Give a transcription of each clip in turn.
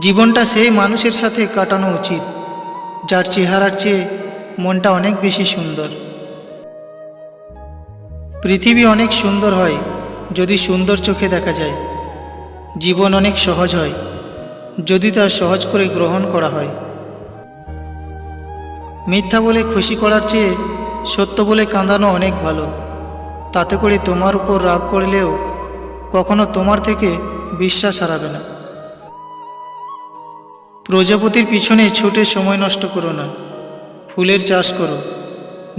জীবনটা সেই মানুষের সাথে কাটানো উচিত, যার চেহারার চেয়ে মনটা অনেক বেশি সুন্দর। পৃথিবী অনেক সুন্দর হয় যদি সুন্দর চোখে দেখা যায়। জীবন অনেক সহজ হয় যদি তা সহজ করে গ্রহণ করা হয়। মিথ্যা বলে খুশি করার চেয়ে সত্য বলে কাঁদানো অনেক ভালো। তাতে করে তোমার উপর রাগ করলেও কখনো তোমার থেকে বিশ্বাস হারাবে না। প্রজাপতির পিছনে ছুটে সময় নষ্ট করো না। ফুলের চাষ করো।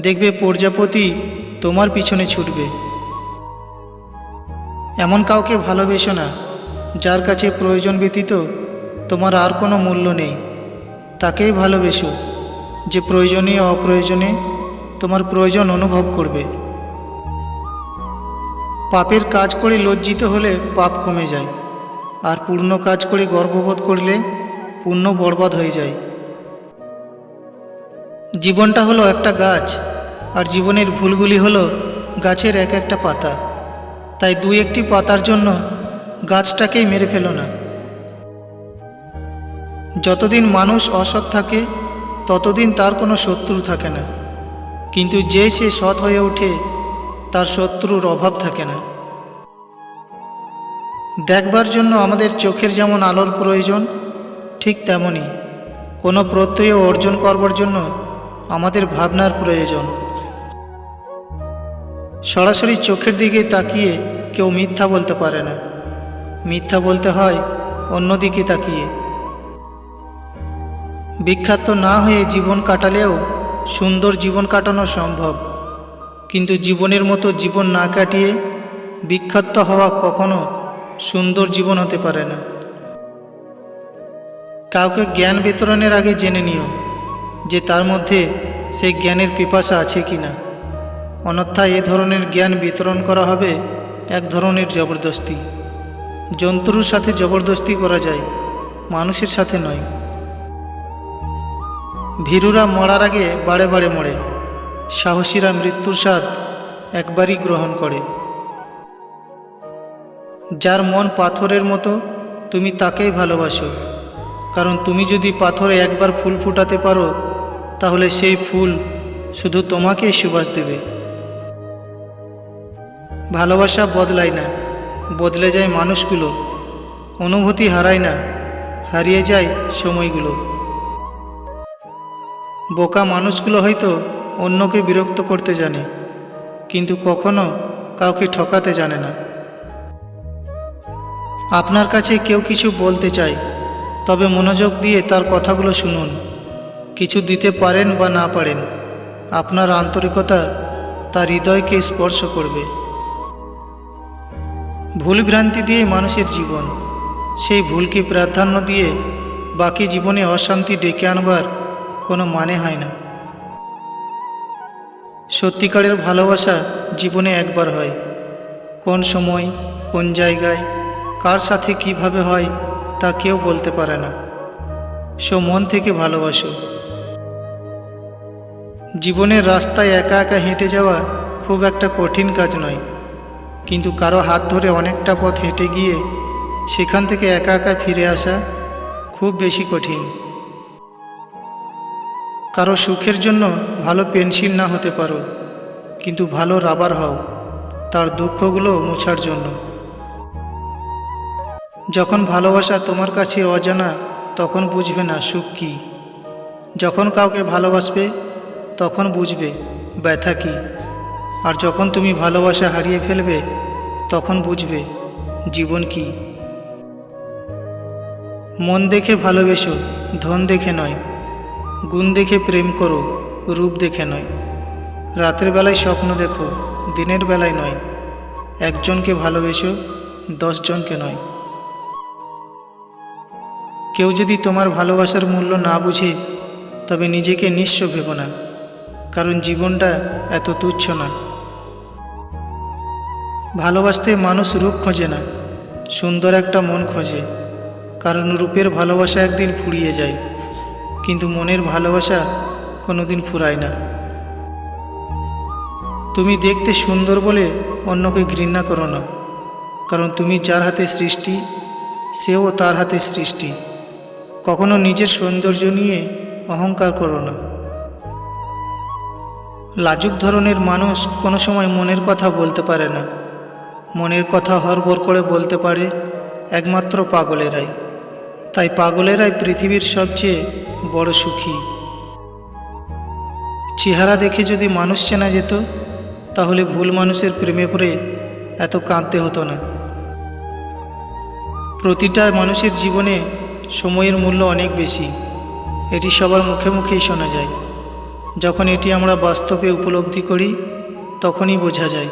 দেখবে প্রজাপতি তোমার পিছনে ছুটবে। এমন কাউকে ভালোবেসো না, যার কাছে প্রয়োজন ব্যতীত তোমার আর কোনো মূল্য নেই। তাকেই ভালোবেসো যে প্রয়োজনে অপ্রয়োজনে তোমার প্রয়োজন অনুভব করবে। পাপের কাজ করে লজ্জিত হলে পাপ কমে যায়, আর পূর্ণ কাজ করে গর্ববোধ করলে পুণ্য বরবাদ হয়ে যায়। জীবনটা হলো একটা গাছ, আর জীবনের ভুলগুলি হলো গাছের এক একটা পাতা। তাই দুই একটি পাতার জন্য গাছটাকেই মেরে ফেলো না। যতদিন মানুষ অসৎ থাকে, ততদিন তার কোনো শত্রু থাকে না। কিন্তু যে সে সৎ হয়ে ওঠে, তার শত্রুর অভাব থাকে না। দেখবার জন্য আমাদের চোখের যেমন আলোর প্রয়োজন ঠিক তেমনই কোনো প্রত্যয় অর্জন করবার জন্য আমাদের ভাবনার প্রয়োজন। সরাসরি চোখের দিকে তাকিয়ে কেউ মিথ্যা বলতে পারে না। মিথ্যা বলতে হয় অন্যদিকে তাকিয়ে। বিখ্যাত না হয়ে জীবন কাটালেও সুন্দর জীবন কাটানো সম্ভব। কিন্তু জীবনের মতো জীবন না কাটিয়ে বিখ্যাত হওয়া কখনো সুন্দর জীবন হতে পারে না। কাউকে জ্ঞান বিতরণের আগে জেনে নিও যে তার মধ্যে সেই জ্ঞানের পিপাসা আছে কি না। অন্যথায় এ ধরনের জ্ঞান বিতরণ করা হবে এক ধরনের জবরদস্তি। জন্তুর সাথে জবরদস্তি করা যায়, মানুষের সাথে নয়। ভীরুরা মরার আগে বাড়ে বাড়ে মরে, সাহসীরা মৃত্যুর স্বাদ একবারই গ্রহণ করে। যার মন পাথরের মতো, তুমি তাকেই ভালোবাসো। কারণ তুমি যদি পাথরে একবার ফুল ফুটাতে পারো, তাহলে সেই ফুল শুধু তোমাকেই সুবাস দেবে। ভালোবাসা বদলায় না, বদলে যায় মানুষগুলো, অনুভূতি হারায় না, হারিয়ে যায় সময়গুলো। বোকা মানুষগুলো হয়তো অন্যকে বিরক্ত করতে জানে, কিন্তু কখনো কাউকে ঠকাতে জানে না। আপনার কাছে কেউ কিছু বলতে চায় তবে মনোযোগ দিয়ে তার কথাগুলো শুনুন। কিছু দিতে পারেন বা না পারেন, আপনার আন্তরিকতা তার হৃদয়কে স্পর্শ করবে। ভুল ভ্রান্তি দিয়ে মানুষের জীবন, সেই ভুলকে প্রাধান্য দিয়ে বাকি জীবনে অশান্তি ডেকে আনবার কোনো মানে হয় না। সত্যিকারের ভালোবাসা জীবনে একবার হয়। কোন সময়, কোন জায়গায়, কার সাথে কীভাবে হয় তা কেউ বলতে পারে না। সো মন থেকে ভালোবাসো। জীবনের রাস্তায় একা একা হেঁটে যাওয়া খুব একটা কঠিন কাজ নয়। কিন্তু কারও হাত ধরে অনেকটা পথ হেঁটে গিয়ে সেখান থেকে একা একা ফিরে আসা খুব বেশি কঠিন। কারও সুখের জন্য ভালো পেন্সিল না হতে পারো, কিন্তু ভালো রাবার হও, তার দুঃখগুলো মোছার জন্য। যখন ভালোবাসা তোমার কাছে অজানা, তখন বুঝবে না সুখ কী। যখন কাউকে ভালোবাসবে, তখন বুঝবে ব্যথা কী। আর যখন তুমি ভালোবাসা হারিয়ে ফেলবে, তখন বুঝবে জীবন কি। মন দেখে ভালোবেসো, ধন দেখে নয়। গুণ দেখে প্রেম করো, রূপ দেখে নয়। রাতের বেলায় স্বপ্ন দেখো, দিনের বেলায় নয়। একজনকে ভালোবেসো, দশজনকে নয়। কেউ যদি তোমার ভালোবাসার মূল্য না বুঝে, তবে নিজেকে নিঃস্ব ভেবো না, কারণ জীবনটা এত তুচ্ছ না। ভালোবাসতে মানুষ রূপ খোঁজে না, সুন্দর একটা মন খোঁজে, কারণ রূপের ভালোবাসা একদিন ফুরিয়ে যায়, কিন্তু মনের ভালোবাসা কোনোদিন ফুরায় না। তুমি দেখতে সুন্দর বলে অন্যকে ঘৃণা করো না, কারণ তুমি যার হাতে সৃষ্টি, সেও তার হাতে সৃষ্টি। কখনো নিজের সৌন্দর্য নিয়ে অহংকার করো না। লাজুক ধরনের মানুষ কোনো সময় মনের কথা বলতে পারে না। মনের কথা হরবর করে বলতে পারে একমাত্র পাগলেরাই। তাই পাগলেরাই পৃথিবীর সবচেয়ে বড় সুখী। চেহারা দেখে যদি মানুষ চেনা যেত, তাহলে ভুল মানুষের প্রেমে পড়ে এত কাঁদতে হতো না। প্রতিটা মানুষের জীবনে সময়ের মূল্য অনেক বেশি। এটি সবার মুখে মুখেই শোনা যায়। যখন এটি আমরা বাস্তবে উপলব্ধি করি, তখনই বোঝা যায়,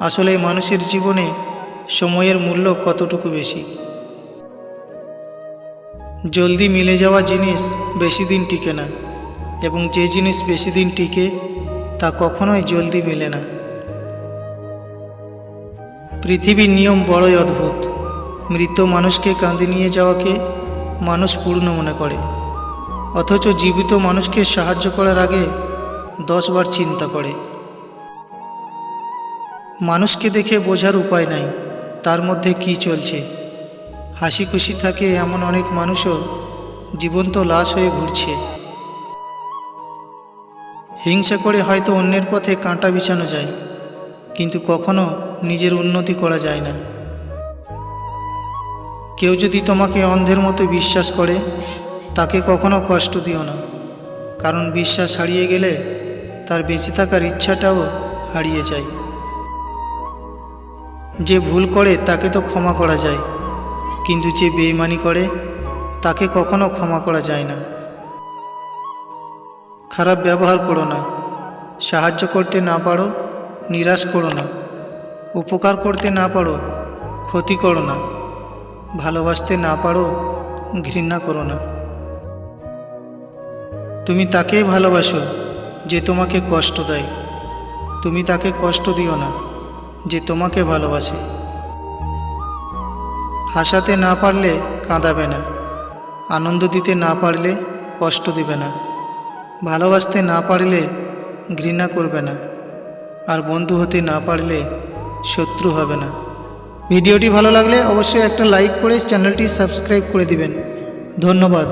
আসলে মানুষের জীবনে সময়ের মূল্য কতটুকু বেশি। জলদি মিলে যাওয়া জিনিস বেশি দিন টিকে না, এবং যে জিনিস বেশি দিন টিকে, তা কখনোই জলদি মেলে না। পৃথিবীর নিয়ম বড়ই অদ্ভুত। মৃত মানুষকে কাঁদে নিয়ে যাওয়াকে মানুষ পূর্ণ মনে করে। অথচ জীবিত মানুষকে সাহায্য করার আগে দশবার চিন্তা করে। মানুষকে দেখে বোঝার উপায় নাই, তার মধ্যে কি চলছে? হাসি খুশি থাকে এমন অনেক মানুষও জীবন্ত লাশ হয়ে ঘুরছে। হিংসা করে হয়তো অন্যের পথে কাঁটা বিছানো যায়, কিন্তু কখনো নিজের উন্নতি করা যায় না। কেউ যদি তোমাকে অন্ধের মতো বিশ্বাস করে, তাকে কখনো কষ্ট দিও না। কারণ বিশ্বাস হারিয়ে গেলে তার বেঁচে থাকার ইচ্ছাটাও হারিয়ে যায়। যে ভুল করে, তাকে তো ক্ষমা করা যায়। কিন্তু যে বেইমানি করে, তাকে কখনো ক্ষমা করা যায় না। খারাপ ব্যবহার করো না। সাহায্য করতে না পারো, নিরাশ করো না। উপকার করতে না পারো, ক্ষতি করো না। ভালোবাসতে না পারো, ঘৃণা করো না। তুমি তাকেই ভালোবাসো যে তোমাকে কষ্ট দেয়। তুমি তাকে কষ্ট দিও না যে তোমাকে ভালোবাসে। হাসাতে না পারলে কাঁদাবে না। আনন্দ দিতে না পারলে কষ্ট দিবে না। ভালোবাসতে না পারলে ঘৃণা করবে না। আর বন্ধু হতে না পারলে শত্রু হবে না। ভিডিওটি ভালো লাগলে অবশ্যই একটা লাইক করে চ্যানেলটি সাবস্ক্রাইব করে দিবেন। ধন্যবাদ।